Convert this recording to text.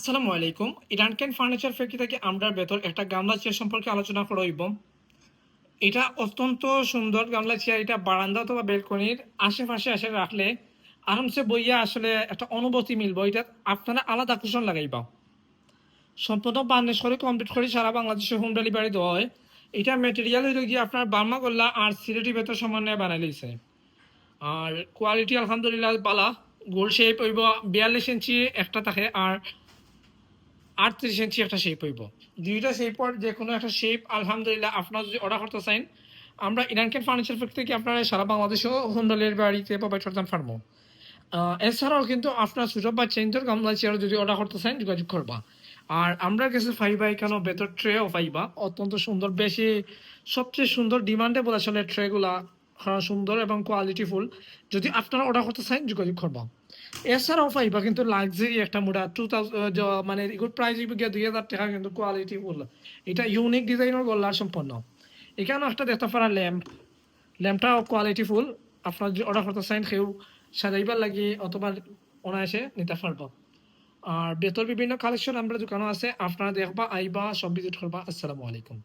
আসসালামু আলাইকুম। Iran can furniture factory থেকে আমরা ভেতর একটা গামলা চেয়ার সম্পর্কে আলোচনা করব। এটা অত্যন্ত সুন্দর গামলা চেয়ার, এটা বারান্দা অথবা বেলকনির আশেপাশে এসে রাখলে আরামসে বইয়া আসলে একটা অনুভূতি মিলবো। এটা আপনারা আলাদা আকর্ষণ লাগাইবা। সম্পূর্ণ বার্নিশ করে, কমপ্লিট করে সারা বাংলাদেশে হোম ডেলিভারি দেওয়া হয়। এটা মেটেরিয়াল হইল গিয়ে আপনার বার্মা গোল্লা আর সিলেটি ভেতর সমন্বয়ে বানাই লইছে। আর কোয়ালিটি আলহামদুলিল্লাহ বালা গোল শেপ হইব, বিয়াল্লিশ ইঞ্চি একটা থাকে। আর আটত্রিশ ইঞ্চি একটা শেপ হইব। দুইটা শেপর যে কোনো একটা শেপ আলহামদুলিল্লাহ আপনারা যদি অর্ডার করতে চান আমরা ইরানকেন ফার্নিচার ফ্যাক্টরি থেকে আপনারা সারা বাংলাদেশেও হোম ডেলিভারি বাড়িতে প্রোভাইড করতে পারব আহ, এছাড়াও কিন্তু আপনার ছোটো বা চেঞ্জর গামলা চেয়ার যদি অর্ডার করতে চান যোগাযোগ করবা। আর আমরা কাছে ফাইবা কেন ভেতর ট্রেও পাইবা অত্যন্ত সুন্দর বেশি সবচেয়ে সুন্দর ডিমান্ডেবল আসলে ট্রেগুলা সুন্দর এবং কোয়ালিটিফুল যদি আপনারা অর্ডার করতে চান, যোগাযোগ করবা। এছাড়াও পাইবা কিন্তু লাক্সারি একটা মোটা টু মানে এগুলো প্রাইস দুই হাজার টাকা কিন্তু কোয়ালিটি ফুল এটা ইউনিক ডিজাইনের গল্লার সম্পন্ন। এখানেও একটা দেখতে পারা ল্যাম্প ল্যাম্পটাও কোয়ালিটি ফুল আপনার যদি অর্ডার করতে চান, সেও সাজাইবার লাগে অথবা অনায়াসে নিতে পারব। আর বেতর বিভিন্ন কালেকশন আমরা দোকানও আছে। আপনারা দেখবা, আইবা, সব ভিজিট করবা। আসসালামু আলাইকুম।